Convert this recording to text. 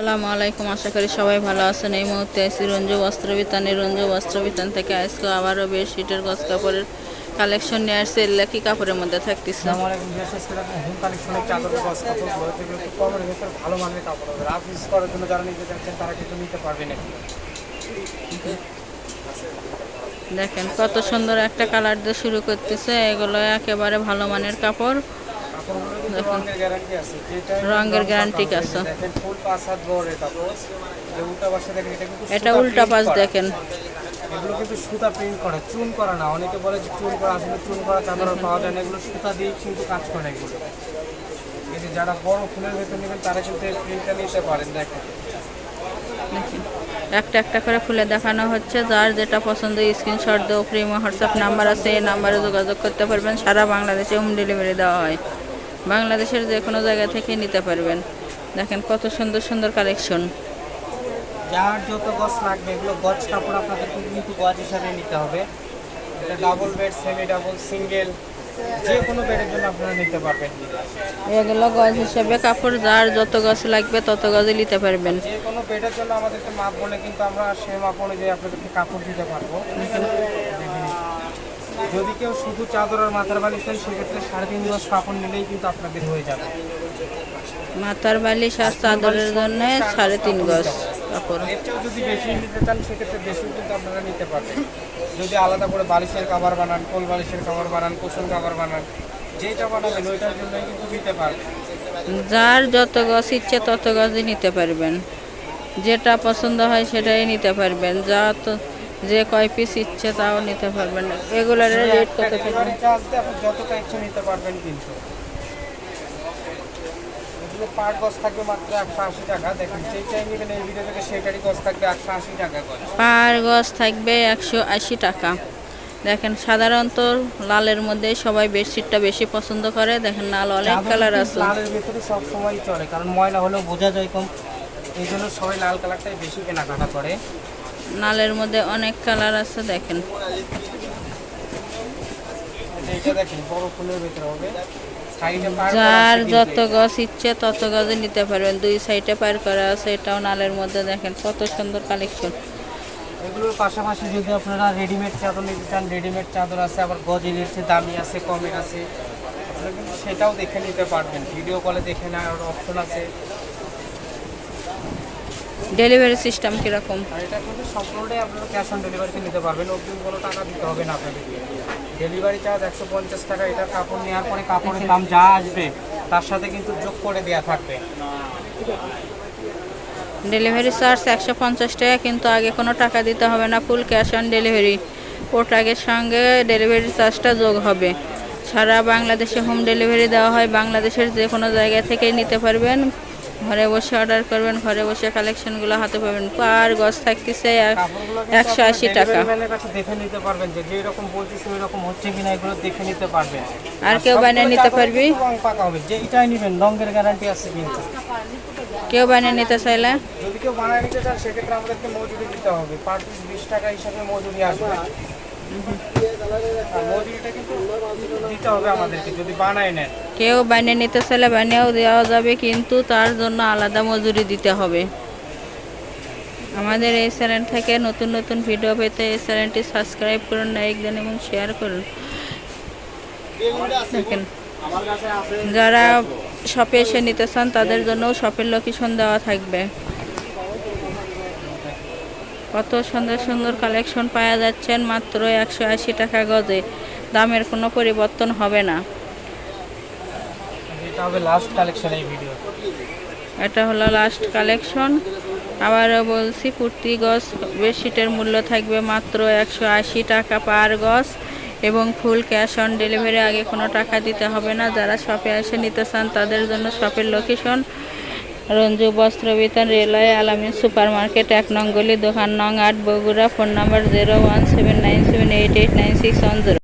সালামু আলাইকুম আশা করি সবাই ভালো আছেন। এই মুহূর্তে আছি রঞ্জু বস্ত্রবিতানে। রঞ্জু বস্ত্রবিতান থেকে আজকে আবারও বেডশিটের গছ কাপড়ের কালেকশন নিয়ে আসছে এগুলা কি কাপড়ের মধ্যে থাকতেছে। ভালো মানের কাপড় হবে। রাফ ইউজ করার জন্য যারা নিতে চাচ্ছেন তারা কিন্তু নিতে পারবেন এগুলো। দেখেন কত সুন্দর একটা কালার দিয়ে শুরু করতেছে। এগুলো একেবারে ভালো মানের কাপড়। রঙের গ্যারান্টি আছে। এটা উল্টা পাশ দেখেন এগুলো কিন্তু সুতা প্রিন্ট করা চুন করা না। অনেকে বলে যে চুন করা আসলে চুন করা চাদর পাওয়া যায় না। এগুলো সুতা দিয়ে কিন্তু কাজ করে এগুলো। এই যে যারা বড় ফুলের ভেতর নেবেন তারা কিন্তু এই প্রিন্টটা নিতে পারেন দেখেন। দেখেন একটা একটা করে খুলে দেখানো হচ্ছে। যার যেটা পছন্দ স্ক্রিনশট দেও ফ্রি হোয়াটসঅ্যাপ নাম্বার আছে এই নাম্বারে যোগাযোগ করতে পারবেন। সারা বাংলাদেশে হোম ডেলিভারি দেওয়া হয়। বাংলাদেশের যে কোনো জায়গা থেকে নিতে পারবেন। দেখেন কত সুন্দর সুন্দর কালেকশন যার যত গছ লাগবে এগুলো গছ কাপড় আপনাদের কিন্তু গছ হিসাবে নিতে হবে। এটা double bed semi double single যে কোনো বেডের জন্য আপনারা নিতে পারবেন। এগুলো গজ হিসেবে কাপড় যার যত গজ লাগবে তত গজে নিতে পারবেন। যে কোনো বেডের জন্য আমাদেরকে মাপ বলে কিন্তু আমরা সেই মাপ অনুযায়ী আপনাদেরকে কাপড় দিতে পারব। যদি কেউ শুধু চাদর আর মাথার বালিশ নেন সেক্ষেত্রে সাড়ে তিন গজ কাপড় নিলেই কিন্তু আপনাদের হয়ে যাবে। মাথার বালিশ আর চাদরের জন্য সাড়ে তিন গজ কাপড়। যদি বেশি নিতে চান সেক্ষেত্রে বেশিও কিন্তু আপনারা নিতে পারবেন। যদি আলাদা করে বালিশের কাভার বানান কোল বালিশের কাভার বানান কুশন কাভার বানান যেটা বানাবেন ওইটার জন্যই কিন্তু নিতে পারবেন। যার যত গজ ইচ্ছে তত গজই নিতে পারবেন। যেটা পছন্দ হয় সেটাই নিতে পারবেন। যা তো যে কয় পিস ইচ্ছে তাও নিতে পারবেন এগুলার রেট কত থেকে ডেলিভারি চার্জ দিয়ে আপনি যতটা ইচ্ছে নিতে পারবেন কিন্তু। এগুলো পার গজ থাকবে মাত্র একশো আশি টাকা। দেখেন যেটাই নেবেন এই ভিডিও থেকে সেটারই গজ থাকবে একশো আশি টাকা পার গজ থাকবে একশো আশি টাকা। দেখেন সাধারণত লালের মধ্যে সবাই বেডশিটটা বেশি পছন্দ করে। দেখেন লাল অনেক কালার আছে। লালের ভিতরে সব সময় চলে কারণ ময়লা হলেও বোঝা যায় কম। এই জন্য সবাই লাল কালারটাই বেশি কেনাকাটা করে। লালের মধ্যে অনেক কালার আছে দেখেন। যার যত গজ ইচ্ছে তত গজে নিতে পারবেন। দুই সাইডে পার করা আছে এটাও নালের মধ্যে দেখেন কত সুন্দর কালেকশন। এগুলোর পাশাপাশি যদি আপনারা রেডিমেড চাদর নিতে চান রেডিমেড চাদর আছে আবার গজের আছে দামি আছে কমের আছে সেটাও দেখে নিতে পারবেন। ভিডিও কলে দেখে নেওয়ার অপশন আছে। ডেলিভারি সিস্টেম কীরকম? আর এটা কিন্তু সম্পূর্ণটাই আপনারা ক্যাশ অন ডেলিভারিতে নিতে পারবেন। অগ্রিম কোনো টাকা দিতে হবে না আপনাদেরকে ডেলিভারি চার্জ একশো পঞ্চাশ টাকা এটা কাপড় নেওয়ার পরে কাপড়ের দাম যা আসবে তার সাথে কিন্তু যোগ করে দেওয়া থাকবে। ডেলিভারি চার্জ একশো পঞ্চাশ টাকা কিন্তু আগে কোনো টাকা দিতে হবে না ফুল ক্যাশ অন ডেলিভারি প্রোডাক্টের সঙ্গে ডেলিভারি চার্জটা যোগ হবে। সারা বাংলাদেশে হোম ডেলিভারি দেওয়া হয় বাংলাদেশের যে কোনো জায়গা থেকে নিতে পারবেন। ঘরে বসে অর্ডার করবেন ঘরে বসে কালেকশনগুলো হাতে পাবেন। পার গজ থাকতেছে এক- একশো আশি টাকা। দেখে নিতে পারবেন যে যেই রকম বলতেছি ওই রকম হচ্ছে কিনা এগুলো দেখে নিতে পারবেন। আর কেউ বানিয়ে নিতে পারবি? পাকা হবে যেইটাই নেবেন রঙের গ্যারান্টি আছে কিন্তু। কেউ বানিয়ে নিতে চাইলে? যদি কেউ বানায় নিতে চান সেক্ষেত্রে আমাদেরকে মজুরি দিতে হবে। পার পিস বিশ টাকা হিসাবে মজুরি আসবে। কেউ বানিয়ে নিতে চাইলে বানিয়েও দেওয়া যাবে, কিন্তু তার জন্য আলাদা মজুরি দিতে হবে। আমাদের এই চ্যানেল থেকে নতুন নতুন ভিডিও পেতে এই চ্যানেলটি সাবস্ক্রাইব করুন লাইক দেন এবং শেয়ার করুন। যারা শপে এসে নিতে চান, তাদের জন্য শপের লোকেশন দেওয়া থাকবে। কত সুন্দর সুন্দর কালেকশন পাওয়া যাচ্ছেন মাত্র একশো আশি টাকা গজে। দামের কোনো পরিবর্তন হবে না। এটা হবে লাস্ট কালেকশন এই ভিডিও এটা হলো লাস্ট কালেকশন আবারও বলছি কুর্তি গজ বেডশিটের মূল্য থাকবে মাত্র একশো আশি টাকা পার গজ এবং ফুল ক্যাশ অন ডেলিভারি আগে কোনো টাকা দিতে হবে না। যারা শপে এসে নিতে চান তাদের জন্য শপের লোকেশন রঞ্জু বস্ত্র বিতান রেলওয়ে আলামিন সুপার মার্কেট এক নং দোকান নং আট, Bogura, phone number zero one seven nine seven eight eight nine six one zero.